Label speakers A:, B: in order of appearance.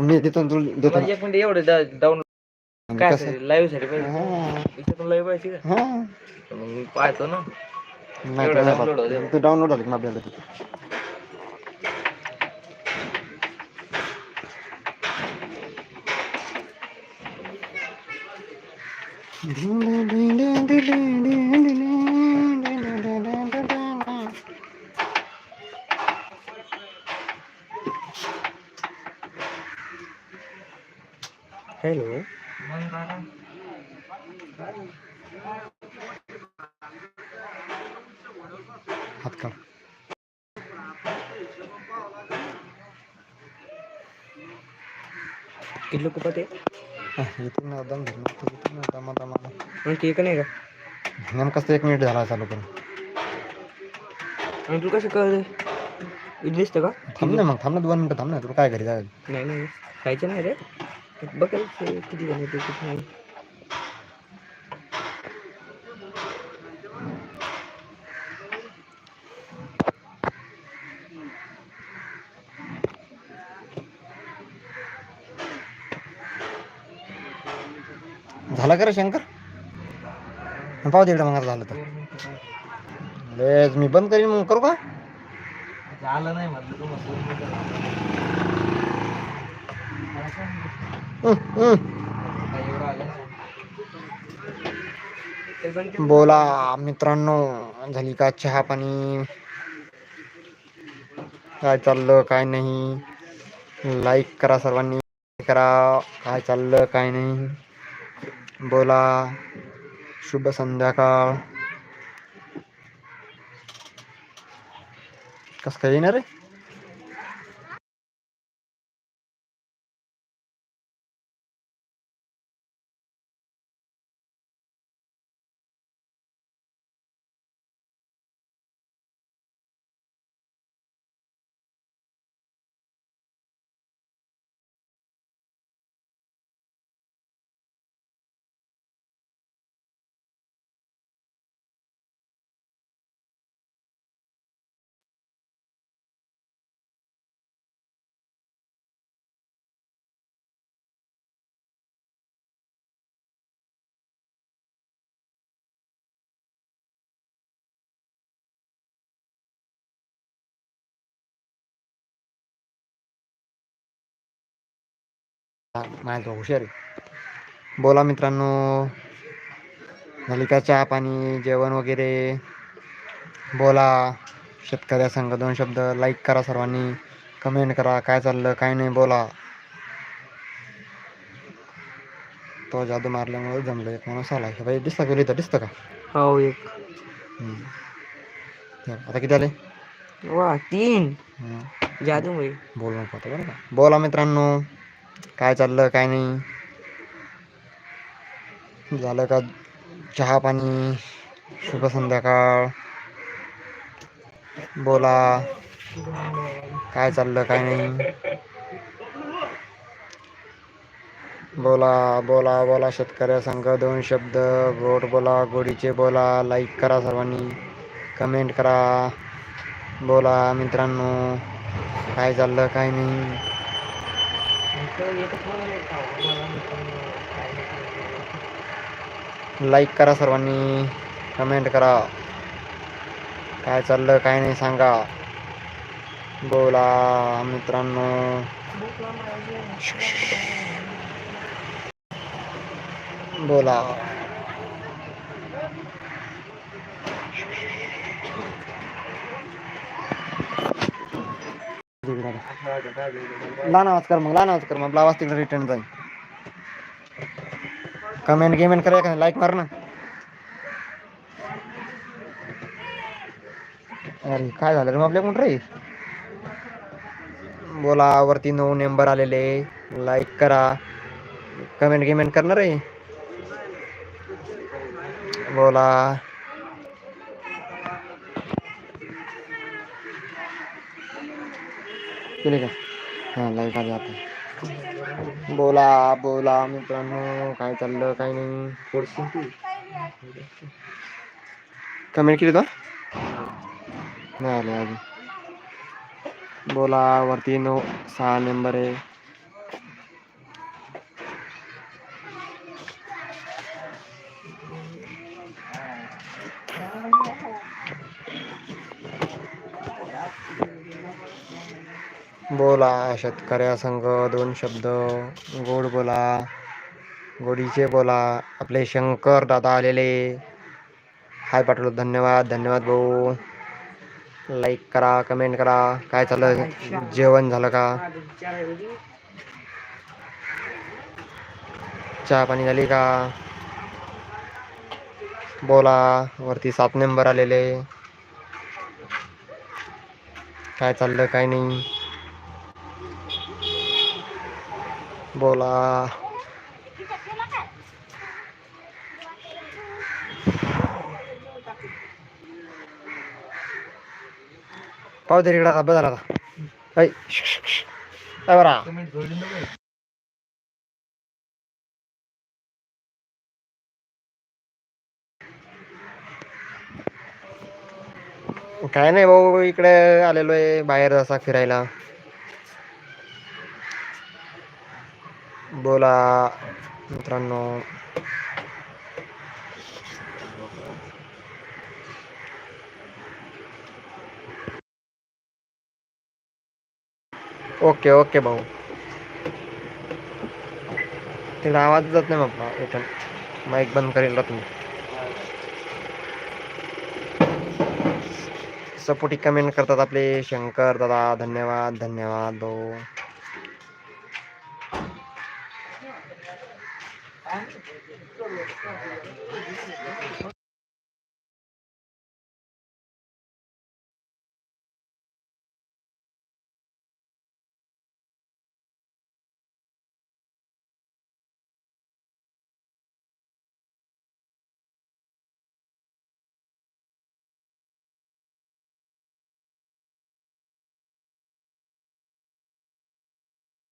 A: मी देतो ना तुला देतो
B: मला
A: ना.
B: एक मिनिट एवढं डाऊन
A: आणि
B: काय
A: कसं
B: लाईव्हसाठी पाहिजे
A: हा
B: त्याच्यातून लाईव्ह पाहिजे का
A: हा
B: मग मी पाहतो ना
A: नाही
B: एवढं
A: तर नाही
B: download
A: पाहत.
B: होते.
A: तू डाउनलोड झाली का आपल्याला तिथे
B: हॅलो
A: हात काढ.
B: किती लोक पते
A: हा, येतो ना दम धरून येतो ना दमा दमाला
B: मग ते का नाही का?
A: नेमकाच तर एक मिनिट झाला चालू करून.
B: आणि तू कसं कळलं? इथे दिसतं का?
A: थांब ना मग थांब ना दोन मिनिटं थांब ना तुला काय घरी जायचं?
B: नाही नाही. खायचं नाही रे. बघायचं किती जण येते किती नाही
A: झालं का रे शंकर? पाहू तिकडे मग आता झालं तर. लेज मी बंद करीन मग करू का?
B: झालं नाही म्हटलं तू मस्त
A: हं, हं.
B: एवढं आलं ते पण ते-
A: बोला मित्रांनो झाली का चहा पाणी काय चाललं काय नाही? लाईक करा सर्वांनी करा. काय चाललं काय नाही? बोला. शुभ संध्याकाळ. कस काय येणार रे हा, माझा हुशार आहे. बोला मित्रांनो झाली का चहा पाणी जेवण वगैरे. बोला शेतकऱ्या संघ दोन शब्द लाईक करा सर्वांनी कमेंट करा काय चाललं काय नाही बोला. तो जादू मारल्यामुळे जमलं एक माणूस आला. हे बाई दिसतं का इथं दिसतं का?
B: हो एक.
A: आता किती आले?
B: वा तीन. जादूमुळे.
A: बोल नको आता बरं का. बोला मित्रांनो. काय चाललं काय नाही. झालं का चहा पाणी शुभ संध्याकाळ. बोला. काय चाललं काय नाही. बोला बोला बोला शेतकऱ्या संघ दोन शब्द. गोड बोला गोडीचे बोला. लाईक करा सर्वांनी. कमेंट करा. बोला मित्रांनो. काय चाललं काय नाही. लाईक करा सर्वांनी कमेंट करा. काय चाललं काय नाही सांगा. बोला मित्रांनो. बोला. लहान आवाज कर मग लहान आवाज कर मग. आवाज तिकडे रिटर्न जाईल. कमेंट गिमेंट करा का लाईक मार ना. अरे काय झालं? रे मग आपल्या कोण रे बोला वरती नऊ नंबर आलेले. लाईक करा. कमेंट गिमेंट करणार रे बोला. केले का? हां लाईक आली आता. बोला बोला मित्रांनो काय चाललं काय नाही. कमेंट केली का नाही आले अजून. बोला वरती नऊ सहा नंबर आहे. बोला शेतकऱ्या संघ दोन शब्द. गोड बोला. गोडीचे बोला. आपले शंकर दादा आलेले. हाय पाठवलं धन्यवाद धन्यवाद भाऊ. लाईक करा कमेंट करा. काय चाललं जेवण झालं का? चहा पाणी झाली का? बोला वरती सात नंबर आलेले. काय चाललं काय नाही? बोला. पाहू तरी इकडं बदल झाला आता. ऐ, काय बरा. काय नाही भाऊ इकडे आलेलो आहे बाहेर असा फिरायला. बोला मित्रांनो. ओके ओके भाऊ. तिला आवाज जात नाही बाबा इथं. माईक बंद करेल का तुम्ही. सपोर्टी कमेंट करतात आपले शंकर दादा धन्यवाद धन्यवाद भाऊ. 哎 am.